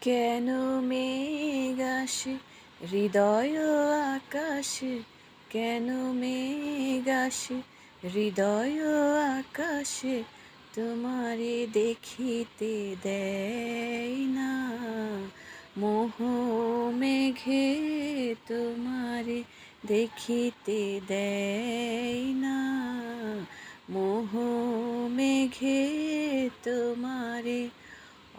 কেন মেঘ আসে? হৃদয় আকাশে কেন মেঘ আসে? হৃদয় আকাশে তোমারে দেখিতে দেয় না। মোহ মেঘে তোমারে দেখিতে দেয় না। মোহ মেঘে তোমারে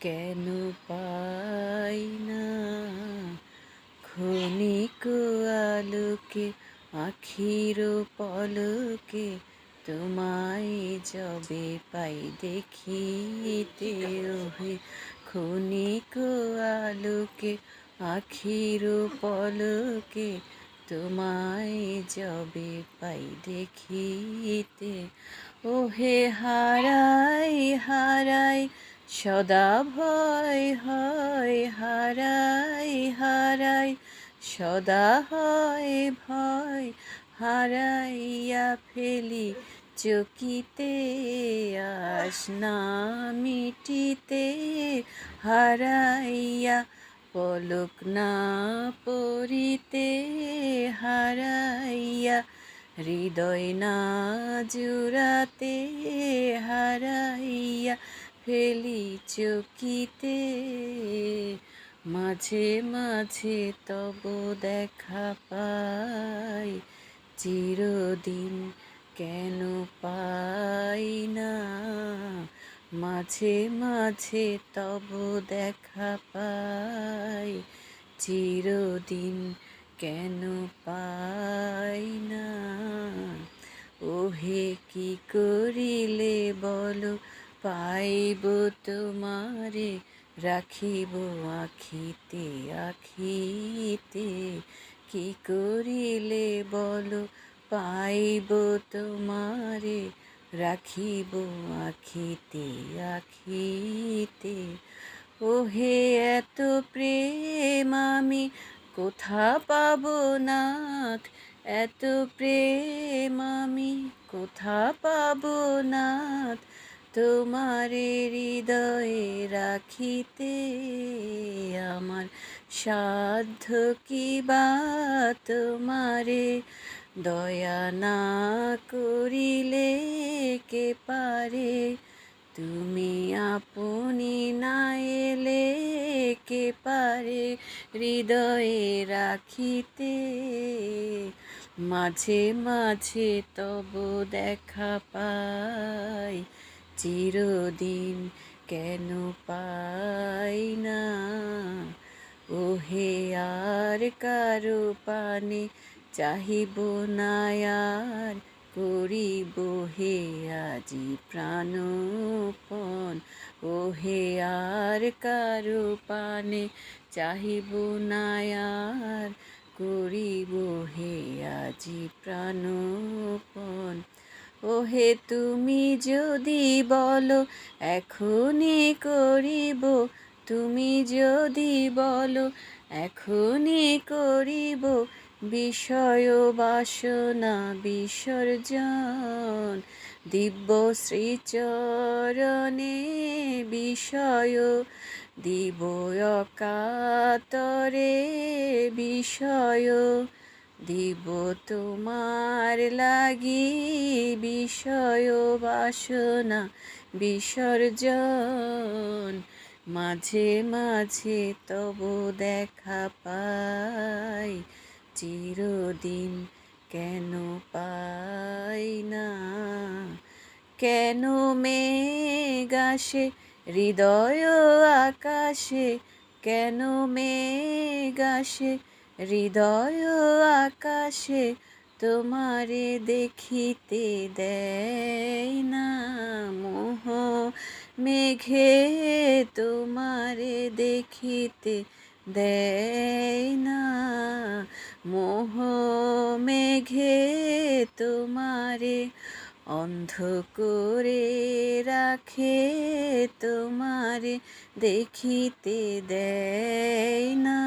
কেন পাই না? ক্ষণিক আলোকে, আখির পলকে তোমায় যবে পাই দেখিতে ওহে ক্ষণিক আলোকে, আখির পলকে তোমায় যবে পাই দেখিতে। ওহে হারাই হারাই সদা ভয়, হয়, হারাই হারাই, সদা হয়, ভয়, হারাইয়া ফেলি চকিতে আস না মিটিতে, হারাইয়া পলক না পরিতে, হারাইয়া হৃদয় না জুড়াতে, হারাইয়া ফেলি চকিতে। মাঝে মাঝে তব দেখা পাই, চিরদিন কেন পাই না। মাঝে মাঝে তব দেখা পাই, চিরদিন কেন পাই না। ওহে কি করিলে বলো পাইব তোমারে, রাখিব আখিতে আখিতে। কি করিলে বলো, পাইব তোমারে, রাখিব আখিতে আখিতে। ওহে, এত প্রেম আমি কোথা পাব নাথ? এত প্রেম আমি কোথা পাব নাথ? তোমারে হৃদয়ে রাখিতে আমার সাধ্য কি বা তোমারে? দয়া না করিলে কে পারে? তুমি আপনি না এলে কে পারে? হৃদয়ে রাখিতে মাঝে মাঝে তব দেখা পাই। চিরদিন কেন পাই না? ওহে আর কারও পানে চাহিব না, আর করিব হে আজি প্রাণপণ? ওহে আর কারও পানে চাহিব না, আর করিব হে আজি প্রাণপণ? ওহে তুমি যদি বলো, এখনই করিব। তুমি যদি বলো, এখনই করিব। বিষয় বাসনা বিসর্জন, দিব্য শ্রীচরণে বিষয় দিব কাতরে বিষয় দিব তোমার লাগি বিষয় বাসনা, বিসর্জন। মাঝে মাঝে তব দেখা পাই, চিরদিন কেন পাই না? কেন মেঘ আসে হৃদয় আকাশে? কেন মেঘ আসে হৃদয় আকাশে তোমারে দেখিতে দেয় না মোহ। মেঘে তোমারে দেখিতে দেয় না মোহ। মেঘে তোমারে অন্ধ করে রাখে, তোমারে দেখিতে দেয় না